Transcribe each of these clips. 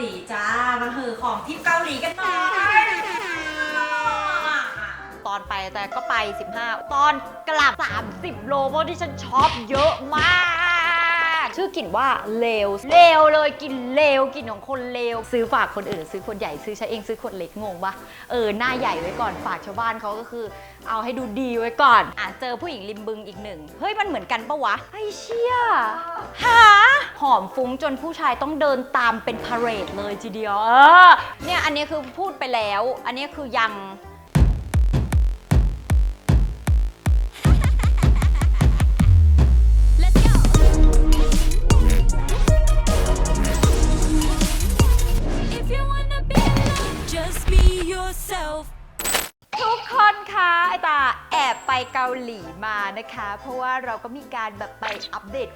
หลีจ้ามาเหอของที่เกาหลีกันหน่อยตอนไปแต่ก็ไป 15 ตอนกลับ 30 โลเพราะที่ฉันช็อปเยอะมาก ชื่อกลิ่นว่าเลวเลวเลยกลิ่นเลวกลิ่นของคนเลวซื้อฝากคนอื่น ซื้อคนใหญ่ซื้อฉันเองซื้อคนเล็กงงปะเออหน้าใหญ่ไว้ก่อนฝากชาวบ้านเขาก็คือ เอาให้ดูดีไว้ก่อนอะเจอผู้หญิงริมบึงอีกหนึ่งเฮ้ยมันเหมือนกันปะวะไอ้เชี่ยหาหอมฟุ้งจนผู้ชายต้องเดินตามเป็นพาเรดเลยทีเดียวเออเนี่ยอันนี้คือพูดไปแล้ว อันนี้คือยัง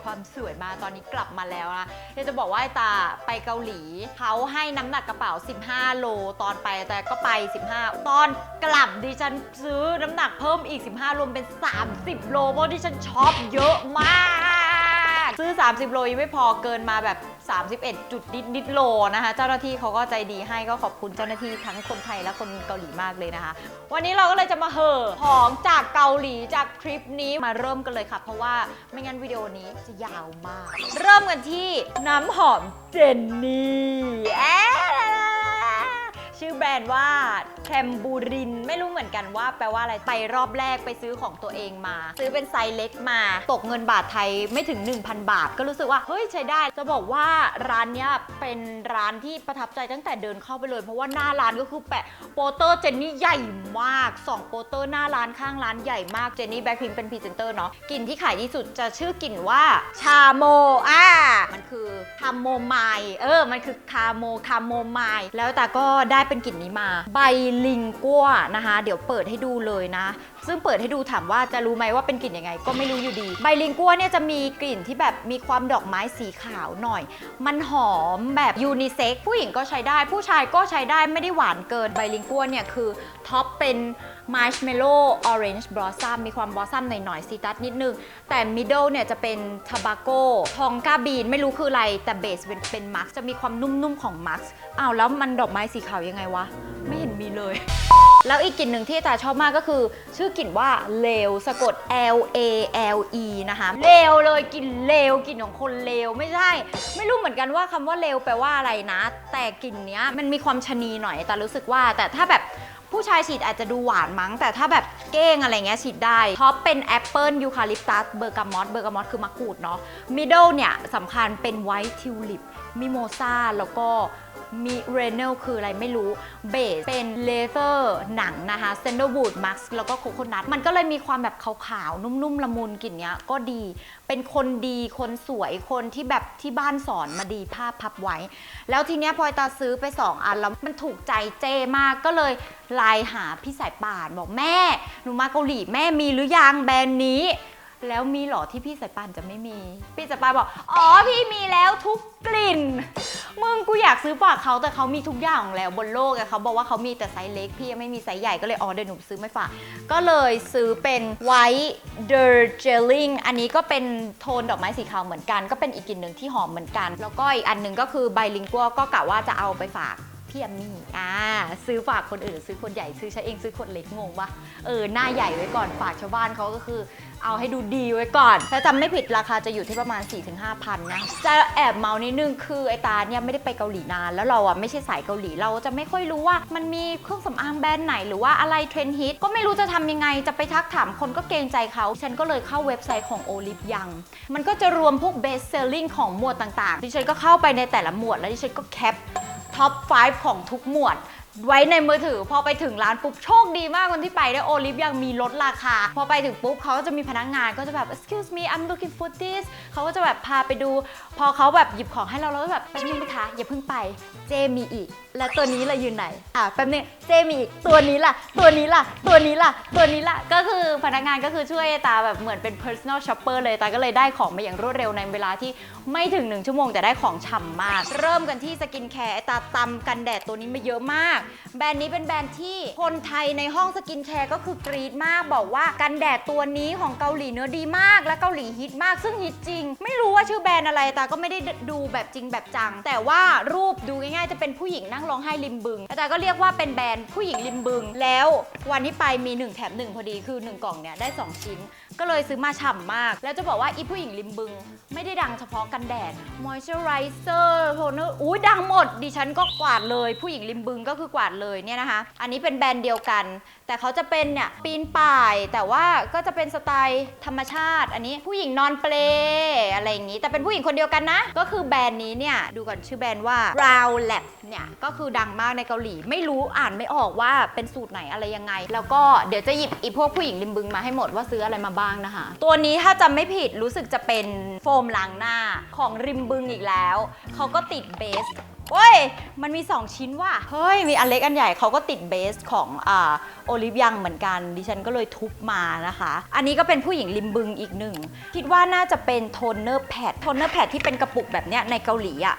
ความสวยมาตอนนี้กลับมาแล้วนะเดี๋ยวจะบอกว่าไอตาไปเกาหลีเขาให้น้ำหนักกระเป๋า 15 โลตอนไปแต่ก็ไป 15 ตอนกลับดิฉันซื้อน้ำหนักเพิ่มอีก 15 รวมเป็น 30 โลเพราะดิฉันช็อปเยอะมาก ซื้อ 30 โลยังไม่พอเกินมาแบบ 31 จุดนิดนิดโลนะคะ เจ้าหน้าที่เขาก็ใจดีให้ก็ขอบคุณเจ้าหน้าที่ทั้งคนไทยและคนเกาหลีมากเลยนะคะ วันนี้เราก็เลยจะมาเห่อของจากเกาหลีจากทริปนี้มาเริ่มกันเลยค่ะ เพราะว่าไม่งั้นวิดีโอนี้จะยาวมาก เริ่มกันที่น้ำหอมเจนนี่แอ ชื่อแบรนด์ว่าแคมบูริน ไม่รู้เหมือนกันว่าแปลว่าอะไร ไปรอบแรกไปซื้อของตัวเองมา ซื้อเป็นไซส์เล็กมา ตกเงินบาทไทยไม่ถึง 1,000 บาท ก็รู้สึกว่า เฮ้ยใช้ได้ จะบอกว่าร้านเนี้ยเป็นร้านที่ประทับใจตั้งแต่เดินเข้าไปเลย เพราะว่าหน้าร้านก็คือแปะโปสเตอร์เจนนี่ใหญ่มากสองโปสเตอร์หน้าร้านข้างร้านใหญ่มากเจนนี่แบ็คพิงเป็นพรีเซนเตอร์เนาะกลิ่นที่ขายที่สุดจะชื่อกลิ่นว่าชาโมอ่ามันคือคาโมไมล์เออมันคือคาโมคาโมไมล์แล้วแต่ก็ได้เป็นกลิ่นนี้มา ใบลิงกัวนะคะ เดี๋ยวเปิดให้ดูเลยนะ ซึ่งเปิดให้ดูถามว่าจะรู้ไหมว่าเป็นกลิ่นยังไง ก็ไม่รู้อยู่ดี ใบลิงกัวเนี่ยจะมีกลิ่นที่แบบมีความดอกไม้สีขาวหน่อย มันหอมแบบยูนิเซ็กผู้หญิงก็ใช้ได้ ผู้ชายก็ใช้ได้ไม่ได้หวานเกินใบลิงกัวเนี่ยคือท็อปเป็น มาร์ชเมลโล่ออเรนจ์บลอสซัมมีความบลอสซัมหน่อยๆซีตัสนิดนึง แต่มิดเดิลเนี่ยจะเป็นทาบาโก้ทองกาบีนไม่รู้คืออะไร แต่เบสเป็นเป็นมาร์จะมีความนุ่มๆ ของมาร์อ้าวแล้วมันดอกไม้สีขาวยังไงวะ ไม่เห็นมีเลยแล้วอีกกลิ่นหนึ่งที่อาจาชอบมากก็คือ ชื่อกลิ่นว่าเลวสะกด L A L E นะคะเลวเลยกลิ่นเลวกลิ่นของคนเลวไม่ใช่ ไม่รู้เหมือนกันว่าคำว่าเลวแปลว่าอะไรนะ แต่กลิ่นเนี้ยมันมีความชะนีหน่อยแต่รู้สึกว่าแต่ถ้าแบบ ผู้ชายฉีดอาจจะดูหวานมั้ง แต่ถ้าแบบเก้งอะไรเงี้ยฉีดได้ท็อปเป็นแอปเปิลยูคาลิปตัสเบอร์กามอสเบอร์กามอสคือมะกรูดเนาะมิดเดิลเนี่ยสำคัญเป็นไวท์ทิวลิปมิโมซาแล้วก็ มีเรเนลคืออะไรไม่รู้เบสเป็นเลเ h อร์หนังนะคะเซนเดอร์วูดมักซ์แล้วก็โคโคนัทมันก็เลยมีความแบบขาวๆ นุ่มๆ ละมุนกลิ่นเนี้ยก็ดีเป็นคนดีคนสวยคนที่แบบที่บ้านสอนมาดีภาพพับไว้ แล้วทีเนี้ยพลอยตาซื้อไป 2 อันแล้วมันถูกใจเจมากก็เลยไลน์หาพี่สายป่านบอกแม่ หนูมาเกาหลีแม่มีหรือยังแบรนด์นี้ แล้วมีหรอที่พี่สายป่านจะไม่มี พี่สายป่านบอก อ๋อพี่มีแล้วทุกกลิ่น มึงกูอยากซื้อฝากเขาแต่เขามีทุกอย่างแล้วบนโลกอะเขาบอกว่าเขามีแต่ไซส์เล็ก พี่ยังไม่มีไซส์ใหญ่ก็เลยอ๋อเดี๋ยวหนูซื้อไม่ฝาก ก็เลยซื้อเป็น white darjeeling อันนี้ก็เป็นโทนดอกไม้สีขาวเหมือนกัน ก็เป็นอีกกลิ่นหนึ่งที่หอมเหมือนกัน แล้วก็อีกอันหนึ่งก็คือใบลิงกัวก็กะว่าจะเอาไปฝากพี่แอมมี่อ่าซื้อฝากคนอื่น ซื้อคนใหญ่ซื้อฉันเองซื้อคนเล็กงงปะเออหน้าใหญ่ไว้ก่อนฝากชาวบ้านเขาก็คือ เอาให้ดูดีไว้ก่อนถ้าจำไม่ผิดราคาจะอยู่ที่ประมาณ 4-5พันนะ จะแอบเมานิดนึงคือไอตาเนี่ยไม่ได้ไปเกาหลีนาน แล้วเราอะไม่ใช่สายเกาหลีเราจะไม่ค่อยรู้ว่ามันมีเครื่องสำอางแบรนด์ไหนหรือว่าอะไรเทรนด์ฮิตก็ไม่รู้จะทำยังไงจะไปทักถามคนก็เกรงใจเขาฉันก็เลยเข้าเว็บไซต์ของโอลิฟยังมันก็จะรวมพวกเบสเซลลิงของหมวดต่างๆดิฉันก็เข้าไปในแต่ละหมวดแล้วดิฉันก็แคปท็อป 5 ของทุกหมวด ไว้ในมือถือ พอไปถึงร้านปุ๊บโชคดีมากคนที่ไปได้โอลิฟยังมีลดราคา พอไปถึงปุ๊บเขาก็จะมีพนักงานก็จะแบบ excuse me I'm looking for this เขาก็จะแบบพาไปดู พอเขาแบบหยิบของให้เราเราก็แบบแป๊บนึงนะคะอย่าเพิ่งไปเจมีอีก และตัวนี้ล่ะอยู่ไหนอะแป๊บนึงเจมีอีกตัวนี้ล่ะ ตัวนี้ล่ะ ตัวนี้ล่ะ ตัวนี้ล่ะก็คือพนักงานก็คือช่วยตาแบบเหมือนเป็น personal shopper เลยตาก็เลยได้ของมาอย่างรวดเร็วในเวลาที่ ไม่ถึง 1 ชั่วโมงแต่ได้ของฉ่ำมาก เริ่มกันที่สกินแคร์ไอตาตำกันแดดตัวนี้มาเยอะมาก แบรนด์นี้เป็นแบรนด์ที่คนไทยในห้องสกินแคร์ก็คือกรี๊ดมากบอกว่ากันแดดตัวนี้ของเกาหลีเนื้อดีมาก และเกาหลีฮิตมากซึ่งฮิตจริง ไม่รู้ว่าชื่อแบรนด์อะไรตาก็ไม่ได้ดูแบบจริงแบบจัง แต่ว่ารูปดูง่ายๆจะเป็นผู้หญิงนั่งร้องไห้ริมบึงแต่ก็เรียกว่าเป็นแบรนด์ผู้หญิงริมบึง แล้ววันที่ไปมี 1 แถม 1 พอดีคือ 1 กล่องเนี่ยได้ 2 ชิ้น ก็เลยซื้อมาฉ่ำมาก แล้วจะบอกว่าอีผู้หญิงริมบึง ไม่ได้ดังเฉพาะกันแดด มอยเจอไรเซอร์โทนเนอร์อุ้ยดังหมด ดิฉันก็กวาดเลย ผู้หญิงริมบึงก็คือกวาดเลยเนี่ยนะคะ อันนี้เป็นแบรนด์เดียวกัน แต่เขาจะเป็นเนี่ยปีนป่าย แต่ว่าก็จะเป็นสไตล์ธรรมชาติ อันนี้ผู้หญิงนอนเปลอะไรอย่างนี้ แต่เป็นผู้หญิงคนเดียวกันนะ ก็คือแบรนด์นี้เนี่ยดูก่อนชื่อแบรนด์ว่า Brow Lab เนี่ยก็คือดังมากในเกาหลี ไม่รู้อ่านไม่ออกว่าเป็นสูตรไหนอะไรยังไง แล้วก็เดี๋ยวจะหยิบอีพวกผู้หญิงริมบึงมาให้หมดว่าซื้ออะไรมาบ้างนะคะ ตัวนี้ถ้าจำไม่ผิดรู้สึกจะเป็นโฟมล้างหน้าของริมบึงอีกแล้ว เขาก็ติดเบสเฮ้ย มันมี 2 ชิ้นว่ะ เฮ้ย มีอันเล็กอันใหญ่เขาก็ติดเบสของอ่าโอลิฟยังเหมือนกัน ดิฉันก็เลยทุบมานะคะ อันนี้ก็เป็นผู้หญิงริมบึงอีกหนึ่ง คิดว่าน่าจะเป็นโทนเนอร์แพด โทนเนอร์แพดที่เป็นกระปุกแบบเนี้ยในเกาหลีอะ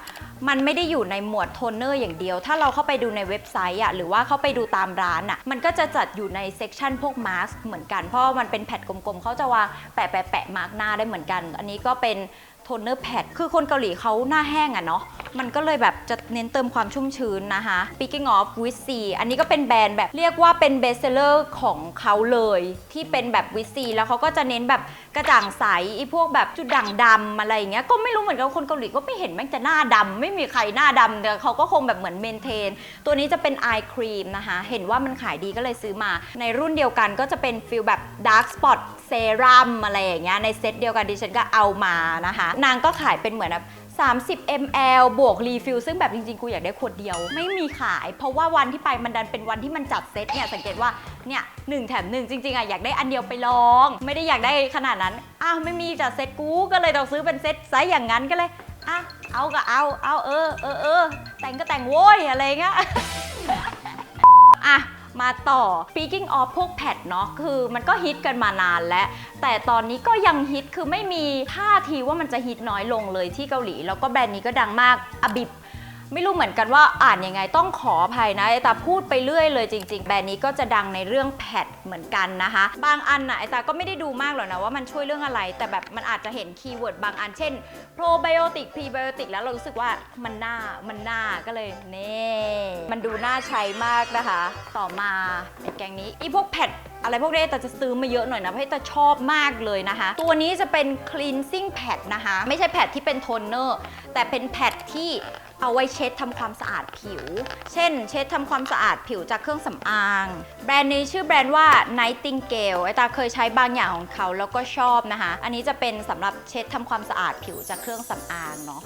มันไม่ได้อยู่ในหมวดโทนเนอร์อย่างเดียว ถ้าเราเข้าไปดูในเว็บไซต์อะ หรือว่าเข้าไปดูตามร้านอะ มันก็จะจัดอยู่ในเซกชันพวกมาสก์เหมือนกัน เพราะมันเป็นแผ่นกลมๆ เขาจะวางแปะแปะแปะมาร์กหน้าได้เหมือนกัน อันนี้ก็เป็น โทนเนอร์แพดคือคนเกาหลีเขาหน้าแห้งอะเนาะมันก็เลยแบบจะเน้นเติมความชุ่มชื้นนะคะ Speaking of w i t c อันนี้ก็เป็นแบรนด์แบบเรียกว่าเป็นเบสเซอร์ของเขาเลยที่เป็นแบบ w i t c แล้วเขาก็จะเน้นแบบกระจ่างใสไอีพวกแบบจุดด่างดำอะไรอย่างเงี้ยก็ไม่รู้เหมือนกันคนเกาหลีก็ไม่เห็นแม่งจะหน้าดำไม่มีใครหน้าดำแต่เขาก็คงแบบเหมือนเมนเทน ตัวนี้จะเป็น Eye Cream นะคะ เห็นว่ามันขายดีก็เลยซื้อมา ในรุ่นเดียวกันก็จะเป็นฟิลแบบ Dark Spot เซรั่มอะไรอย่างเงี้ยในเซตเดียวกันดิฉันก็เอามานะคะนางก็ขายเป็นเหมือนแบบ30 ml บวกรีฟิลซึ่งแบบจริงๆ กูอยากได้ขวดเดียว ไม่มีขาย เพราะว่าวันที่ไปมันดันเป็นวันที่มันจัดเซตเนี่ย สังเกตว่า เนี่ยหนึ่งแถมหนึ่งจริงๆอะอยากได้อันเดียวไปลอง ไม่ได้อยากได้ขนาดนั้น อ้าวไม่มีจัดเซตกูก็เลยต้องซื้อเป็นเซตไซส์อย่างนั้นก็เลยอะเอาก็เอาเอาเออเออเออแต่งก็แต่งโว้ยอะไรเงี้ยอะ มาต่อ speaking of พวกแพดเนาะคือมันก็ฮิตกันมานานแล้ว แต่ตอนนี้ก็ยังฮิตคือไม่มีท่าทีว่ามันจะฮิตน้อยลงเลยที่เกาหลี แล้วก็แบรนด์นี้ก็ดังมากอบิบ ไม่รู้เหมือนกันว่าอ่านยังไงต้องขออภัยนะไอตาพูดไปเรื่อยเลยจริง ๆ แบรนด์นี้ก็จะดังในเรื่องแพดเหมือนกันนะคะ บางอันนะไอตาก็ไม่ได้ดูมากหรอกนะว่ามันช่วยเรื่องอะไร แต่แบบมันอาจจะเห็นคีย์เวิร์ดบางอันเช่นโปรไบโอติกพรีไบโอติกแล้วเรารู้สึกว่ามันน่ามันน่าก็เลยเน่มันดูน่าใช้มากนะคะ ต่อมาในแกงนี้อีพวกแพดอะไรพวกนี้แต่จะซื้อมาเยอะหน่อยนะเพราะแต่ชอบมากเลยนะคะ ตัวนี้จะเป็น cleansing pad นะคะ ไม่ใช่แพดที่เป็นโทนเนอร์แต่เป็นแพดที่ เอาไว้เช็ดทำความสะอาดผิว เช่น เช็ดทำความสะอาดผิวจากเครื่องสำอาง แบรนด์นี้ชื่อแบรนด์ว่า Nightingale ไอตาเคยใช้บางอย่างของเขาแล้วก็ชอบนะคะ อันนี้จะเป็นสำหรับเช็ดทำความสะอาดผิวจากเครื่องสำอางเนาะ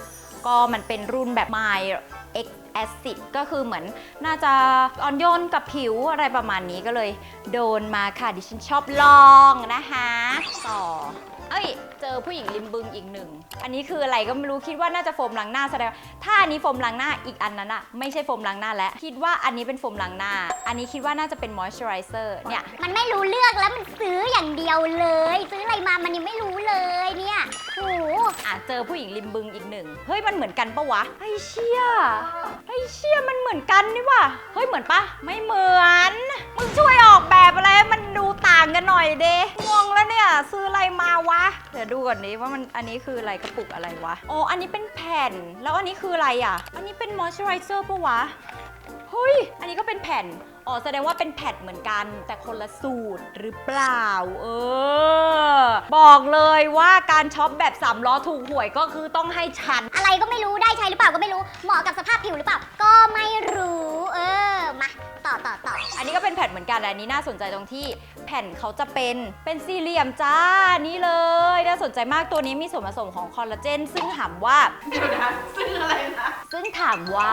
ก็มันเป็นรุ่นแบบ My X Acid ก็คือเหมือนน่าจะอ่อนโยนกับผิวอะไรประมาณนี้ก็เลย โดนมาค่ะดิฉันชอบลองนะคะ ต่อ เอ้ย เจอผู้หญิงริมบึงอีกหนึ่ง อันนี้คืออะไรก็ไม่รู้คิดว่าน่าจะโฟมล้างหน้าแสดงว่าถ้าอันนี้โฟมล้างหน้าอีกอันนั้นอะไม่ใช่โฟมล้างหน้าแล้วคิดว่าอันนี้เป็นโฟมล้างหน้า อันนี้คิดว่าน่าจะเป็นมอยส์เจอไรเซอร์เนี่ย มันไม่รู้เลือกแล้วมันซื้ออย่างเดียวเลย ซื้ออะไรมามันยังไม่รู้เลยเนี่ยโอ้โหอะเจอผู้หญิงริมบึงอีกหนึ่ง เฮ้ยมันเหมือนกันปะวะไอ้เชี่ยไอ้เชี่ยมันเหมือนกันนี่ว่ะเฮ้ยเหมือนปะไม่เหมือน มึงช่วยออกแบบอะไรให้มันดูต่างกันหน่อยเดงงแล้วเนี่ยซื้ออะไรมาวะเดี๋ยวดูก่อนนี้ว่ามันอันนี้คืออะไรกระปุกอะไรวะอ๋ออันนี้เป็นแผ่น แล้วอันนี้คืออะไรอะ อันนี้เป็นมอยส์เจอไรเซอร์ปะวะ เฮ้ย อันนี้ก็เป็นแผ่น อ๋อแสดงว่าเป็นแผ่นเหมือนกัน แต่คนละสูตรหรือเปล่า เออ บอกเลยว่าการช็อปแบบสามล้อถูกหวยก็คือต้องให้ฉัน อะไรก็ไม่รู้ได้ใช้หรือเปล่าก็ไม่รู้เหมาะกับสภาพผิวหรือเปล่า ก็ไม่รู้ เออมาต่อต่อต่ออันนี้ก็เป็นแผ่นเหมือนกันแต่อันนี้น่าสนใจตรงที่แผ่นเขาจะเป็นเป็นสี่เหลี่ยมจ้านี่เลย น่าสนใจมากตัวนี้มีส่วนผสมของคอลลาเจน ซึ่งถามว่าซึ่งอะไรนะซึ่งถามว่า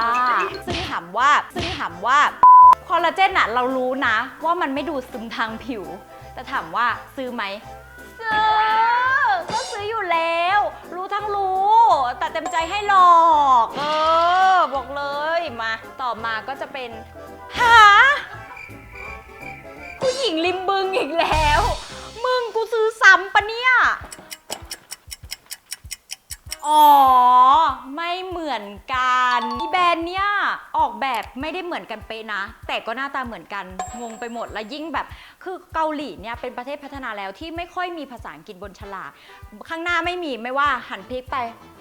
ซึ่งถามว่าซึ่งถามว่า คอลลาเจนอะเรารู้นะ ว่ามันไม่ดูดซึมทางผิว แต่ถามว่าซื้อไหมซื้อ ก็ซื้ออยู่แล้ว รู้ทั้งรู้ แต่เต็มใจให้หลอก เออ บอกเลยมา ต่อมาก็จะเป็น หาผู้หญิงริมบึงอีกแล้ว มึงกูซื้อซ้ำปะเนี่ย อ๋อ ไม่เหมือนกันอีแบรนด์เนี่ยออกแบบไม่ได้เหมือนกันเป๊ะนะ แต่ก็หน้าตาเหมือนกัน งงไปหมด แล้วยิ่งแบบ คือเกาหลีเนี่ยเป็นประเทศพัฒนาแล้วที่ไม่ค่อยมีภาษาอังกฤษบนฉลากข้างหน้าไม่มีไม่ว่าหันพลิกไป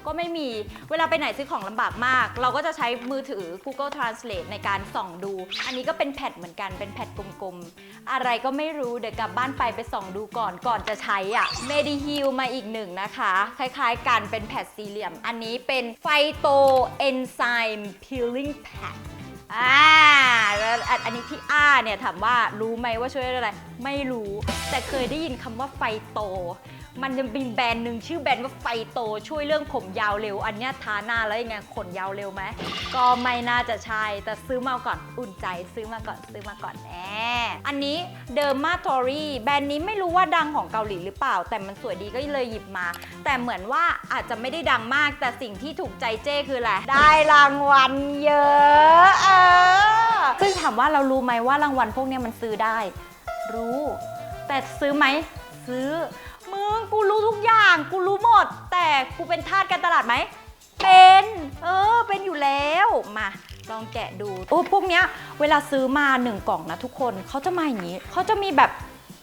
ก็ไม่มีเวลาไปไหนซื้อของลำบากมาก เราก็จะใช้มือถือ Google Translate ในการส่องดู อันนี้ก็เป็นแพดเหมือนกันเป็นแพดกลมๆ อะไรก็ไม่รู้เดี๋ยวกลับบ้านไปไปส่องดูก่อนก่อนจะใช้อะ Mediheal มาอีกหนึ่งนะคะ คล้ายๆกันเป็นแพดสี่เหลี่ยม อันนี้เป็นไฟโตเอนไซม์ peeling pad อ่าแล้วอันอันนี้ที่อ้าเนี่ยถามว่ารู้ไหมว่าช่วยอะไร ไม่รู้ แต่เคยได้ยินคำว่าไฟโต มันจะมีแบรนด์หนึ่งชื่อแบรนด์ว่าไฟโตช่วยเรื่องผมยาวเร็ว อันเนี้ยทาหน้าแล้วยังไงขนยาวเร็วไหมก็ไม่น่าจะใช่ แต่ซื้อมาก่อนอุ่นใจซื้อมาก่อนซื้อมาก่อนแหมอันนี้เดอร์มาทอรี่แบรนด์นี้ไม่รู้ว่าดังของเกาหลีหรือเปล่า แต่มันสวยดีก็เลยหยิบมา แต่เหมือนว่าอาจจะไม่ได้ดังมาก แต่สิ่งที่ถูกใจเจ้คืออะไรได้รางวัลเยอะเออซึ่งถามว่าเรารู้ไหมว่ารางวัลพวกนี้มันซื้อได้ รู้ แต่ซื้อไหมซื้อ มึง กูรู้ทุกอย่าง กูรู้หมด แต่กูเป็นทาสการตลาดไหม เป็น เออ เป็นอยู่แล้ว มา ลองแกะดู โอ้พวกเนี้ย เวลาซื้อมาหนึ่งกล่องนะทุกคน เขาจะมาอย่างนี้ เขาจะมีแบบ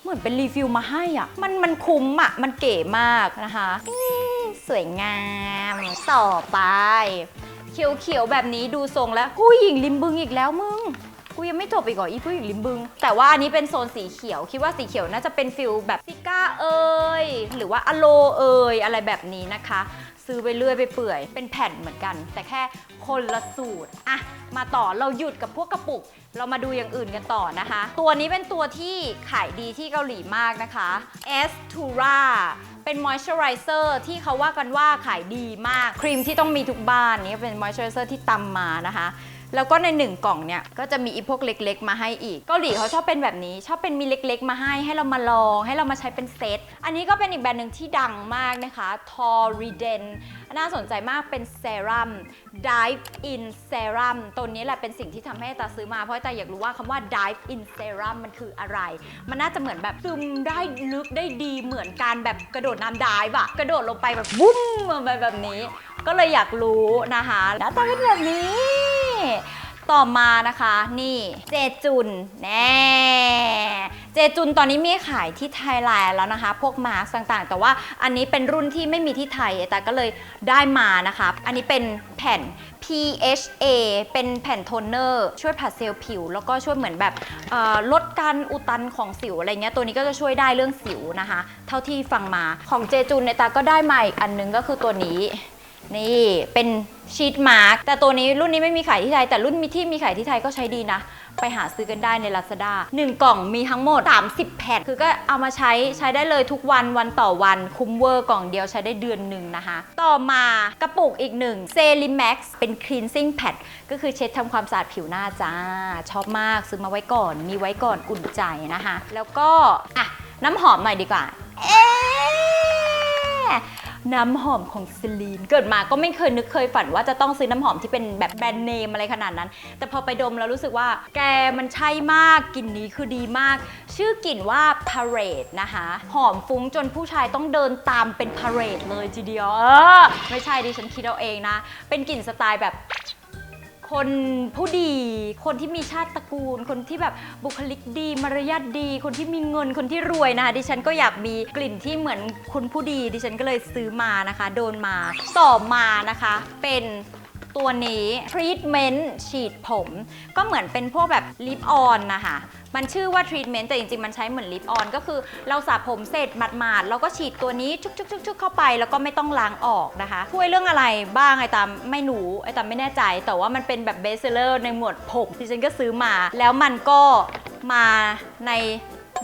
เหมือนเป็นรีฟิลมาให้อะ มันมันคุ้มอะ มันเก๋มากนะคะสวยงาม ต่อไป เขียวๆแบบนี้ดูทรงแล้ว ผู้หญิงริมบึงอีกแล้วมึง กูยังไม่จบอีกเหรออีผู้หญิงริมบึง แต่ว่าอันนี้เป็นโซนสีเขียว คิดว่าสีเขียวน่าจะเป็นฟิลแบบซิก้าเอยหรือว่าอโลเอยอะไรแบบนี้นะคะ ซื้อไปเรื่อยไปเปื่อย เป็นแผ่นเหมือนกัน แต่แค่คนละสูตรอะมาต่อเราหยุดกับพวกกระปุก เรามาดูอย่างอื่นกันต่อนะคะ ตัวนี้เป็นตัวที่ขายดีที่เกาหลีมากนะคะ e s t u r a เป็นมอยส์เจอไรเซอร์ที่เขาว่ากันว่าขายดีมาก ครีมที่ต้องมีทุกบ้านนี้เป็นมอยส์เจอไรเซอร์ที่ตำมานะคะ แล้วก็ในหนึ่งกล่องเนี่ยก็จะมีอีพวกเล็ก ๆ มาให้อีกเกาหลีเขาชอบเป็นแบบนี้ ชอบเป็นมีเล็ก ๆ มาให้ให้เรามาลอง ให้เรามาใช้เป็นเซตอันนี้ก็เป็นอีกแบรนด์หนึ่งที่ดังมากนะคะ Torriden น่าสนใจมากเป็นเซรั่ม Dive in Serum ตัวนี้แหละเป็นสิ่งที่ทำให้ตาซื้อมาเพราะตาอยากรู้ว่าคำว่า Dive in Serum มันคืออะไร มันน่าจะเหมือนแบบซึมได้ลึกได้ดีเหมือนการแบบกระโดดน้ำ dive อะกระโดดลงไปแบบวุ้มแบบแบบนี้ ก็เลยอยากรู้นะคะหน้าตาเป็นแบบนี้ ต่อมานะคะนี่เจจุนแน่เจจุนตอนนี้มีขายที่ไทยแลนด์แล้วนะคะ พวกมาร์ต่างๆ แต่ว่าอันนี้เป็นรุ่นที่ไม่มีที่ไทยแต่ก็เลยได้มานะคะ อันนี้เป็นแผ่น PHA เป็นแผ่นโทนเนอร์ ช่วยผัดเซลล์ผิว แล้วก็ช่วยเหมือนแบบลดการอุดตันของสิวอะไรเงี้ยตัวนี้ก็จะช่วยได้เรื่องสิวนะคะ เท่าที่ฟังมาของเจจุนเนตาก็ได้มาอีกอันนึงก็คือตัวนี้ นี่เป็นชีตมาร์กแต่ตัวนี้รุ่นนี้ไม่มีขายที่ไทย แต่รุ่นมีที่มีขายที่ไทยก็ใช้ดีนะ ไปหาซื้อกันได้ใน Lazada 1 กล่องมีทั้งหมด 30 แผ่น คือก็เอามาใช้ใช้ได้เลยทุกวันวันต่อวันคุ้มเวอร์กล่องเดียวใช้ได้เดือนหนึ่งนะคะ ต่อมากระปุกอีกหนึ่ง c e l i m a x เป็น cleansing pad ก็คือเช็ดทำความสะอาดผิวหน้าจ้า ชอบมากซื้อมาไว้ก่อน มีไว้ก่อนอุ่นใจนะคะ แล้วก็อะน้ำหอมหน่อยดีกว่า เอ๊ น้ำหอมของซิลีน เกิดมาก็ไม่เคยนึกเคยฝันว่าจะต้องซื้อน้ำหอมที่เป็นแบบแบรนด์เนมอะไรขนาดนั้น แต่พอไปดมแล้วรู้สึกว่า แกมันใช่มากกลิ่นนี้คือดีมาก ชื่อกลิ่นว่าพาเรดนะคะ หอมฟุ้งจนผู้ชายต้องเดินตามเป็นพาเรดเลยทีเดียว เออ ไม่ใช่ดิฉันคิดเอาเองนะ เป็นกลิ่นสไตล์แบบ คนผู้ดี คนที่มีชาติตระกูล คนที่แบบบุคลิกดี มารยาทดี คนที่มีเงินคนที่รวยนะคะ ดิฉันก็อยากมีกลิ่นที่เหมือนคุณผู้ดี ดิฉันก็เลยซื้อมานะคะ โดนมาต่อมานะคะ เป็นตัวนี้ treatment ฉีดผม ก็เหมือนเป็นพวกแบบลิปออนนะคะ มันชื่อว่า treatment แต่จริงๆ มันใช้เหมือนลิปออนก็คือเราสระผมเสร็จหมาดๆเราก็ฉีดตัวนี้ชุกๆๆ เข้าไปแล้วก็ไม่ต้องล้างออกนะคะ ช่วยเรื่องอะไรบ้างไอ้ตามไม่รู้ไอ้ตามไม่แน่ใจ แต่ว่ามันเป็นแบบเบสเซอร์ในหมวดผมที่ฉันก็ซื้อมา แล้วมันก็มาใน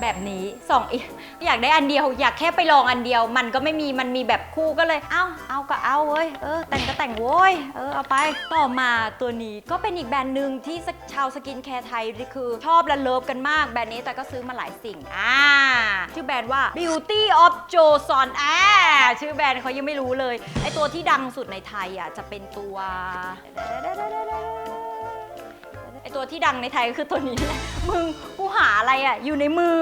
แบบนี้สองอีกอยากได้อันเดียว อยากแค่ไปลองอันเดียว มันก็ไม่มีมันมีแบบคู่ก็เลยเอ้าเอาก็เอาเว้ยเออแต่งก็แต่งโว้ยเออเอาไปต่อมาตัวนี้ก็เป็นอีกแบรนด์หนึ่งที่ชาวสกินแคร์ไทยคือชอบและเลิฟกันมากแบรนด์นี้แต่ก็ซื้อมาหลายสิ่งอ่าชื่อแบรนด์ว่า Beauty of Joseon อ่าชื่อแบรนด์เขายังไม่รู้เลยไอตัวที่ดังสุดในไทยอะจะเป็นตัว ตัวที่ดังในไทยก็คือตัวนี้แหละ มึงกูหาอะไรอะอยู่ในมือ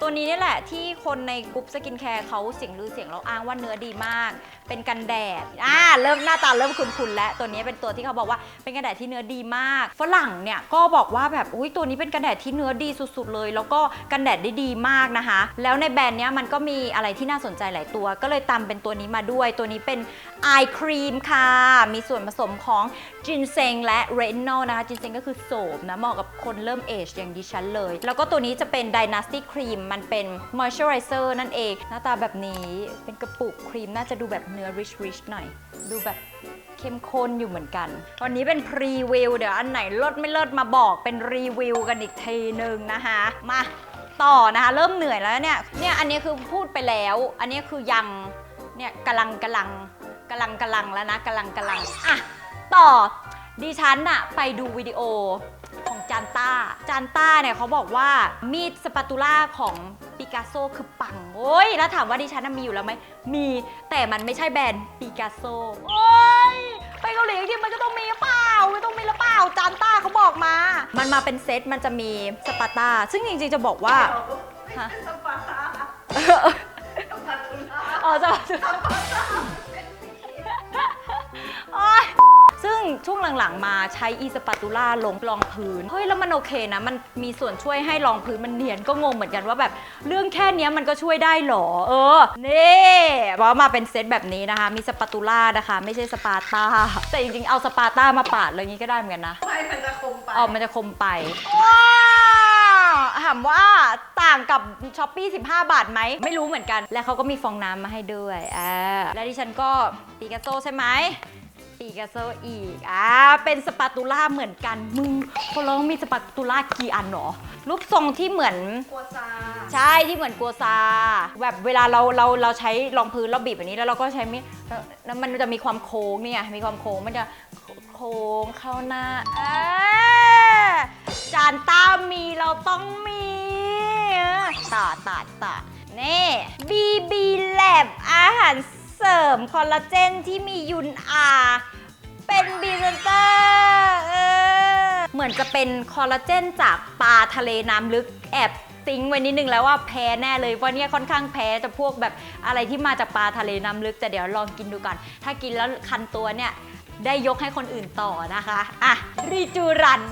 ตัวนี้นี่แหละที่คนในกลุ่มสกินแคร์เขาเสียงลือเสียงเราอ้างว่าเนื้อดีมาก เป็นกันแดดอ่าเริ่มหน้าตาเริ่มคุ้นๆแล้วตัวนี้เป็นตัวที่เขาบอกว่าเป็นกันแดดที่เนื้อดีมากฝรั่งเนี่ยก็บอกว่าแบบอุ้ยตัวนี้เป็นกันแดดที่เนื้อดีสุดๆเลย แล้วก็กันแดดได้ดีมากนะคะ แล้วในแบรนด์เนี้ยมันก็มีอะไรที่น่าสนใจหลายตัว ก็เลยตามเป็นตัวนี้มาด้วย ตัวนี้เป็น eye cream ค่ะ มีส่วนผสมของจินเซงและเรนนอลนะคะจินเซงก็คือโสมนะเหมาะกับคนเริ่มเอจอย่างดิฉันเลย แล้วก็ตัวนี้จะเป็น Dynasty Cream มันเป็น moisturizer นั่นเอง หน้าตาแบบนี้เป็นกระปุกครีมน่าจะดูแบบเนอ rich rich หน่อย ดูแบบเข้มข้นอยู่เหมือนกัน วันนี้เป็นพรีวิว เดี๋ยวอันไหนเลิศไม่เลิศมาบอกเป็นรีวิวกันอีกทีหนึ่งนะคะ มาต่อนะคะ เริ่มเหนื่อยแล้วเนี่ย เนี่ยอันนี้คือพูดไปแล้ว อันนี้คือยัง เนี่ยกำลังกำลังกำลังกำลังแล้วนะกำลังกำลัง อะ ต่อดิฉันอะไปดูวิดีโอ จานต้า จานต้าเนี่ยเขาบอกว่ามีดสปาตูล่าของปิกัสโซคือปัง โอ้ย แล้วถามว่าดิฉันน่ะมีอยู่แล้วไหม มี แต่มันไม่ใช่แบรนด์ปิกัสโซ โอ้ย ไปเกาหลีจริงๆมันก็ต้องมีหรือเปล่ามันต้องมีหรือเปล่า จานต้าเขาบอกมา มันมาเป็นเซต มันจะมีสปาต้า ซึ่งจริงๆจะบอกว่า ฮะ สปาร์ตาสปาร์ตูล่าอ๋อจะโอ๊ย ซึ่งช่วงหลังๆ มาใช้อีสปาตูล่าลงรองพื้น เฮ้ย แล้วมันโอเคนะ มันมีส่วนช่วยให้รองพื้นมันเนียนก็งงเหมือนกันว่าแบบเรื่องแค่เนี้ยมันก็ช่วยได้เหรอ เออ นี่เพราะมาเป็นเซตแบบนี้นะคะ มีสปาตูล่านะคะ ไม่ใช่สปาต้า แต่จริงๆ เอาสปาต้ามาปาดเลยางงี้ก็ได้เหมือนกันนะ ไม่มันจะคมไป อ๋อ มันจะคมไป ว้าวถามว่าต่างกับช้อปปี้15 บาทไหม ไม่รู้เหมือนกัน และเขาก็มีฟองน้ำมาให้ด้วยอ่าและดิฉันก็ปีกัสโซใช่ไหม ปีกัสโซอีก อ่า เป็นสปาตูล่าเหมือนกัน มึงคนเรามีสปาตูล่ากี่อันหรอ รูปทรงที่เหมือน กัวซาใช่ที่เหมือนกัวซา แบบเวลาเราเราเราใช้รองพื้นเราบีบแบบนี้แล้วเราก็ใช้มีดแล้วมันจะมีความโค้งเนี่ยมีความโค้งมันจะโค้งเข้าหน้าเอ้ยจานต้ามีเราต้องมีตาตาตานี่ BB Lab อาหาร เสริมคอลลาเจนที่มียุนอา เป็นบีเซนเตอร์เออเหมือนจะเป็นคอลลาเจนจากปลาทะเลน้ำลึกแอบติ้งไว้นิดนึงแล้วว่าแพ้แน่เลยเพราะเนี่ยค่อนข้างแพ้จะพวกแบบอะไรที่มาจากปลาทะเลน้ำลึกแต่เดี๋ยวลองกินดูก่อน ถ้ากินแล้วคันตัวเนี่ยได้ยกให้คนอื่นต่อนะคะ อะ รีจูรัน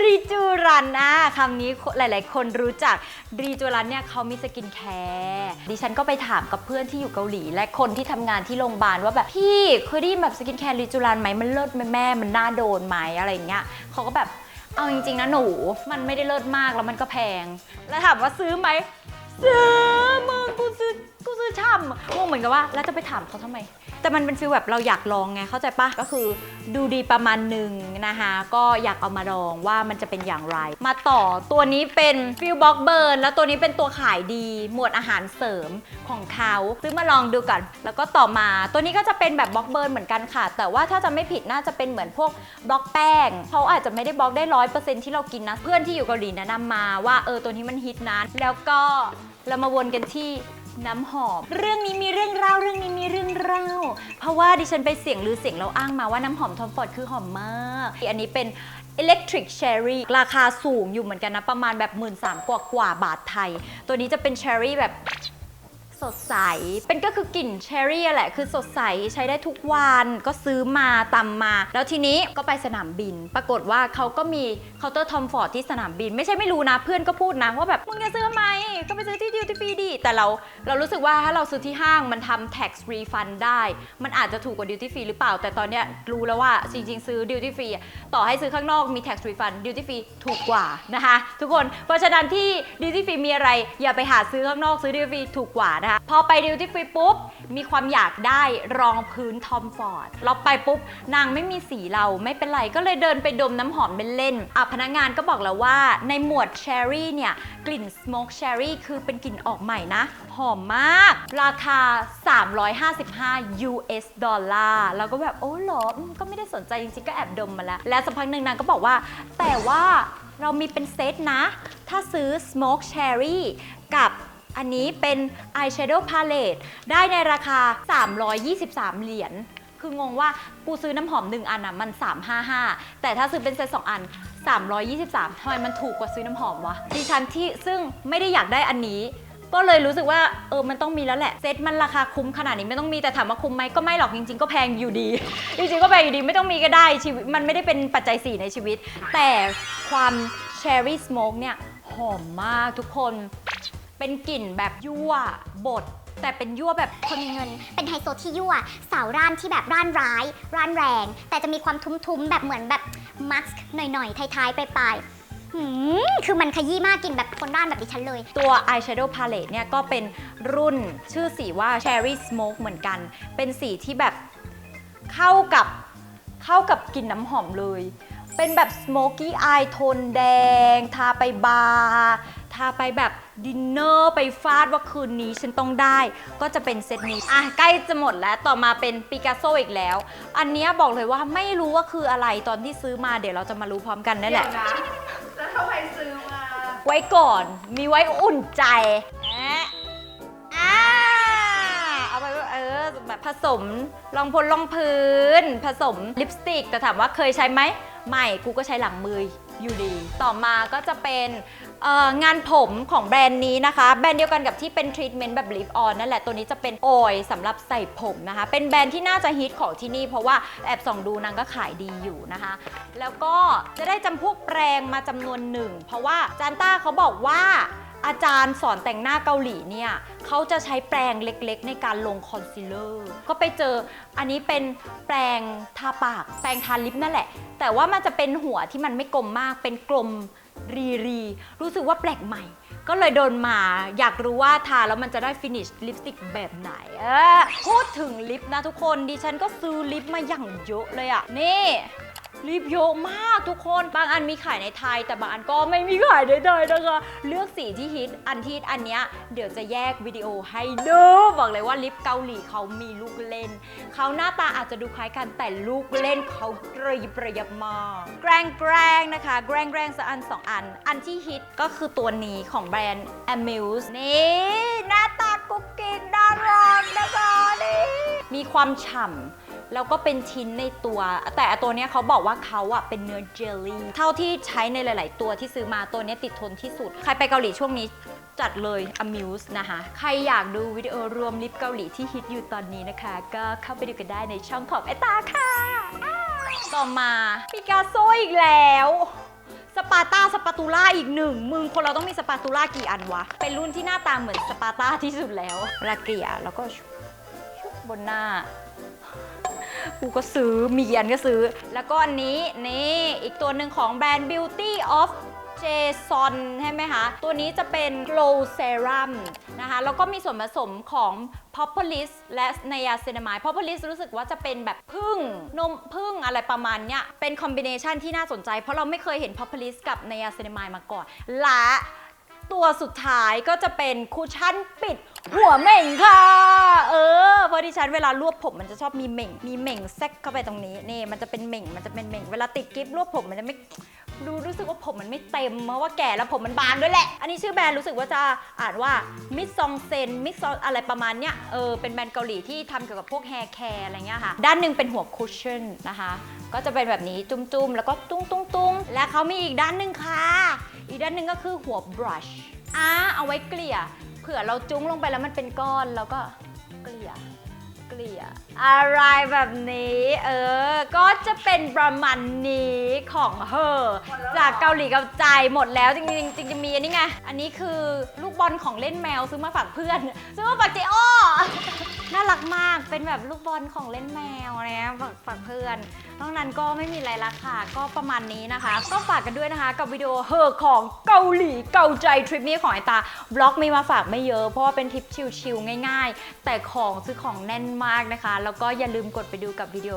รีจูรันนะคำนี้หลาย ๆ คนรู้จักรีจูรันเนี่ยเขามีสกินแคร์ดิฉันก็ไปถามกับเพื่อนที่อยู่เกาหลี และคนที่ทำงานที่โรงพยาบาลว่าแบบพี่เคยได้ยินแบบสกินแคร์รีจูรันไหมมันเลิศไหมแม่มันน่าโดนไหมอะไรอย่างเงี้ยเขาก็แบบเอาจริง ๆ นะหนู มันไม่ได้เลิศมากแล้วมันก็แพง แล้วถามว่าซื้อไหมซื้อมึงกูซื้อ อช่ำงงเหมือนกับว่าแล้วจะไปถามเขาทำไม แต่มันเป็นฟีลแบบเราอยากลองไงเข้าใจปะก็คือดูดีประมาณหนึ่งนะคะก็อยากเอามาลองว่ามันจะเป็นอย่างไร มาต่อตัวนี้เป็นฟิลบ็อกเบิร์นแล้วตัวนี้เป็นตัวขายดี หมวดอาหารเสริมของเขาซื้อมาลองดูก่อนแล้วก็ต่อมาตัวนี้ก็จะเป็นแบบบล็อกเบิร์นเหมือนกันค่ะ แต่ว่าถ้าจะไม่ผิดน่าจะเป็นเหมือนพวกบล็อกแป้งเขาอาจจะไม่ได้บล็อกได้ร้อยเปอร์เซ็นที่เรากินนะ เพื่อนที่อยู่เกาหลีแนะนำมาว่าเออตัวนี้มันฮิตนะแล้วก็เรามาวนกันที่ น้ำหอม เรื่องนี้มีเรื่องเล่าเรื่องนี้มีเรื่องเล่า เพราะว่าดิฉันไปเสียงหรือเสียงเราอ้างมาว่าน้ำหอมทอมฟอร์ดคือหอมมาก อันนี้เป็น Electric Cherry ราคาสูงอยู่เหมือนกันนะ ประมาณแบบ 1 3ื่นกว่ากว่าบาทไทย ตัวนี้จะเป็น Cherry แบบ สดใส เป็นก็คือกลิ่นเชอร์รี่แหละ คือสดใสใช้ได้ทุกวันก็ซื้อมาตำมา แล้วทีนี้ก็ไปสนามบิน ปรากฏว่าเขาก็มีเคาน์เตอร์ทอมฟอร์ดที่สนามบิน ไม่ใช่ไม่รู้นะ เพื่อนก็พูดนะว่าแบบมึงจะซื้อทำไมก็ไปซื้อที่ดิวตี้ฟรีดิแต่เราเรารู้สึกว่าถ้าเราซื้อที่ห้างมันทำ tax refund ได้ มันอาจจะถูกกว่าดิวตี้ฟรีหรือเปล่า แต่ตอนเนี้ยรู้แล้วว่าจริงๆ ซื้อดิวตี้ฟรีต่อให้ซื้อข้างนอกมี tax refund ดิวตี้ฟรีถูกกว่านะคะ ทุกคน เพราะฉะนั้นที่ดิวตี้ฟรีมีอะไรอย่าไปหาซื้อข้างนอกซื้อดิวตี้ฟรีถูกกว่านะคะพอไปดิวตี้ฟรีปุ๊บ มีความอยากได้รองพื้นทอมฟอร์ดเราไปปุ๊บ นางไม่มีสีเราไม่เป็นไรก็เลยเดินไปดมน้ำหอมเป็นเล่นอะพนักงานก็บอกแล้วว่าในหมวดเชอร์รี่เนี่ย กลิ่นสโมกเชอร์รี่คือเป็นกลิ่นออกใหม่นะ หอมมาก ราคา 355 US ดอลลาร์แล้วก็แบบโอ้เหรอก็ไม่ได้สนใจจริงๆก็แอบดมมาแล้ว แล้วสักพักหนึ่งนางก็บอกว่า แต่ว่าเรามีเป็นเซตนะ ถ้าซื้อ Smoke Cherry กับ อันนี้เป็น Eyeshadow Palette ได้ในราคา 323 เหรียญ คืองงว่ากูซื้อน้ำหอม 1 อันอะมัน 355 แต่ถ้าซื้อเป็นเซต2อัน 323ทำไมมันถูกกว่าซื้อน้ำหอมวะ ดิฉันที่ซึ่งไม่ได้อยากได้อันนี้ ก็เลยรู้สึกว่าเออมันต้องมีแล้วแหละ เซตมันราคาคุ้มขนาดนี้ไม่ต้องมีแต่ถามว่าคุ้มไหมก็ไม่หรอกจริง ๆ ก็แพงอยู่ดี จริงๆก็แพงอยู่ดีไม่ต้องมีก็ได้ชีวิตมันไม่ได้เป็นปัจจัยสี่ในชีวิต แต่ความเชอร์รี่สโมกเนี่ยหอมมากทุกคน เป็นกลิ่นแบบยั่วบดแต่เป็นยั่วแบบคนมีเงิน เป็นไฮโซที่ยั่ว สาวร่านที่แบบร่านร้าย ร่านแรง แต่จะมีความทุ้มๆ แบบเหมือนแบบมัสหน่อยๆท้ายๆปลายๆหืมคือมันขยี้มากกลินแบบคนร่านแบบดิฉันเลย ตัว eyeshadow palette เนี่ยก็เป็นรุ่นชื่อสีว่า cherry smoke เหมือนกัน เป็นสีที่แบบเข้ากับเข้ากับกลิ่นน้ำหอมเลย เป็นแบบ smoky eye โทนแดง ทาไปบาร์ทาไปแบบ ดินเนอร์ไปฟาดว่าคืนนี้ฉันต้องได้ ก็จะเป็นเซตนี้ อะ ใกล้จะหมดแล้วต่อมาเป็นปิกัสโซอีกแล้ว อันเนี้ยบอกเลยว่าไม่รู้ว่าคืออะไรตอนที่ซื้อมาเดี๋ยวเราจะมารู้พร้อมกันนั่นแหละ เดี๋ยวนะแล้วทำไมซื้อมาไว้ก่อนมีไว้อุ่นใจแอะอ่าเอาไปว่าเออแบบผสมรองพลรองพื้น ผสมลิปสติก แต่ถามว่าเคยใช้ไหม ไม่ กูก็ใช้หลังมืออยู่ดี ต่อมาก็จะเป็น เอ่องานผมของแบรนด์นี้นะคะ แบรนด์เดียวกันกับที่เป็นทรีทเมนต์แบบลิฟออนนั่นแหละ ตัวนี้จะเป็นออยสำหรับใส่ผมนะคะ เป็นแบรนด์ที่น่าจะฮิตของที่นี่เพราะว่าแอบส่องดูนางก็ขายดีอยู่นะคะ แล้วก็จะได้จำพวกแปรงมาจำนวนหนึ่ง เพราะว่าจานต้าเขาบอกว่า อาจารย์สอนแต่งหน้าเกาหลีเนี่ยเขาจะใช้แปรงเล็กๆ ในการลงคอนซีลเลอร์ ก็ไปเจออันนี้เป็นแปรงทาปาก แปรงทาลิปนั่นแหละ แต่ว่ามันจะเป็นหัวที่มันไม่กลมมาก เป็นกลม รีรีรู้สึกว่าแปลกใหม่ ก็เลยโดนมาอยากรู้ว่าทาแล้วมันจะได้ฟินิชลิปสติกแบบไหนเออพูดถึงลิปนะทุกคนดิฉันก็ซื้อลิปมาอย่างเยอะเลยอะนี่ รีบเยอะมากทุกคน บางอันมีขายในไทย แต่บางอันก็ไม่มีขายในไทยนะคะ เลือกสีที่ฮิต อันที่อันเนี้ยเดี๋ยวจะแยกวิดีโอให้ดูบอกเลยว่าลิปเกาหลีเขามีลูกเล่น เขาหน้าตาอาจจะดูคล้ายกันแต่ลูกเล่นเขากระยิบระยับมากแกรงแกรงนะคะ แกรงแกรงสักอันสองอัน อันที่ฮิตก็คือตัวนี้ของแบรนด์ Amuse นี่หน้าตากุ๊กกิ๊กน่ารักนะคะนี่มีความฉ่ำ แล้วก็เป็นชิ้นในตัว แต่ตัวเนี้ยเขาบอกว่าเขาอะเป็นเนื้อเจลลี่ เท่าที่ใช้ในหลาย ๆ ตัวที่ซื้อมาตัวเนี้ยติดทนที่สุด ใครไปเกาหลีช่วงนี้จัดเลย Amuse นะคะ ใครอยากดูวิดีโอรวมลิปเกาหลีที่ฮิตอยู่ตอนนี้นะคะ ก็เข้าไปดูกันได้ในช่องของไอตาค่ะ ต่อมาปิกาโซอีกแล้วสปาต้าสปาตูล่าอีกหนึ่งมึงคนเราต้องมีสปาตูล่ากี่อันวะ เป็นรุ่นที่หน้าตาเหมือนสปาต้าที่สุดแล้วเวลาเกลี่ยแล้วก็ชุบบนหน้า กูก็ซื้อมีอันก็ซื้อ แล้วก็อันนี้นี่อีกตัวหนึ่งของแบรนด์ Beauty of Jason ใช่ไหมคะ ตัวนี้จะเป็น Glow Serum นะคะ แล้วก็มีส่วนผสมของ Propolis และ Niacinamide Propolis รู้สึกว่าจะเป็นแบบพึ่งนมพึ่งอะไรประมาณเนี้ยเป็นคอมบิเนชันที่น่าสนใจ เพราะเราไม่เคยเห็น Propolis กับ Niacinamide มาก่อน และ ตัวสุดท้ายก็จะเป็นคุชชั่นปิด หัวเหม่งค่ะ เออเพราะดิฉันเวลารวบผมมันจะชอบมีเหม่ง มีเหม่งแซกเข้าไปตรงนี้นี่มันจะเป็นเหม่งมันจะเป็นเหม่งเวลาติดกิฟรวบผมมันจะไม่ดูรู้สึกว่าผมมันไม่เต็มเพราะว่าแก่แล้วผมมันบางด้วยแหละ อันนี้ชื่อแบรนด์รู้สึกว่าจะอ่านว่ามิซซองเซนมิซซองอะไรประมาณเนี้ยเออเป็นแบรนด์เกาหลีที่ทำเกี่ยวกับพวกแฮร์แคร์อะไรเงี้ยค่ะ ด้านหนึ่งเป็นหัวคุชชั่นนะคะ ก็จะเป็นแบบนี้จุ้มๆแล้วก็ตุ้งตุ้งตุ้งและเขามีอีกด้านหนึ่งค่ะ อีกด้านหนึ่งก็คือหัวบรัชอะเอาไว้เกลี่ย เผื่อเราจุ้งลงไปแล้วมันเป็นก้อนแล้วก็เกลี่ย เกลี่ย อะไรแบบนี้ เออ ก็จะเป็นประมาณนี้ของเฮอจากเกาหลีกับใจหมดแล้วจริงๆจริงๆจะมีอันนี้ไง อันนี้คือลูกบอลของเล่นแมวซื้อมาฝากเพื่อน ซื้อมาฝากเจอ้อน่ารักมากเป็นแบบลูกบอลของเล่นแมวอะฝากฝากเพื่อน นอกนั้นก็ไม่มีอะไรละค่ะ ก็ประมาณนี้นะคะ ก็ฝากกันด้วยนะคะ กับวิดีโอเฮอของเกาหลีเกาใจทริปนี้ของไอตาบล็อกมีมาฝากไม่เยอะเพราะว่าเป็นทริปชิลๆง่าย ๆ แต่ของซื้อของแน่นมากนะคะ แล้วก็อย่าลืมกดไปดูกับวิดีโอ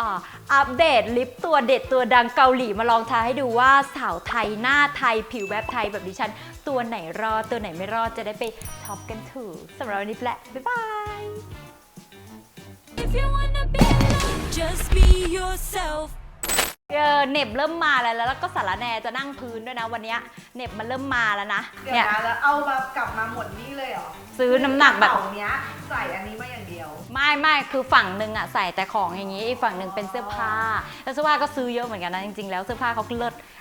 อ่าอัปเดตลิปตัวเด็ดตัวดังเกาหลีมาลองทาให้ดูว่าสาวไทยหน้าไทยผิวแบบไทยแบบดิฉัน ตัวไหนรอดตัวไหนไม่รอดจะได้ไปช็อปกันถูกสำหรับวันนี้แหละบ๊ายบาย If you wanna be loved, just be yourself. เออเหน็บเริ่มมาแล้วแล้วก็สารแหนจะนั่งพื้นด้วยนะวันเนี้ยเหน็บมันเริ่มมาแล้วนะเดี๋ยวเนี่ยนะแล้วเอามากลับมาหมดนี่เลยเหรอซื้อน้ำหนักแบบกระเป๋าเนี้ยใส่อันนี้มาอย่างเดียว ไม่ไม่คือฝั่งหนึ่งอะใส่แต่ของอย่างนี้อีกฝั่งหนึ่งเป็นเสื้อผ้า แล้วเสื้อผ้าก็ซื้อเยอะเหมือนกันนะจริงๆแล้วเสื้อผ้าเขาก็เลิศ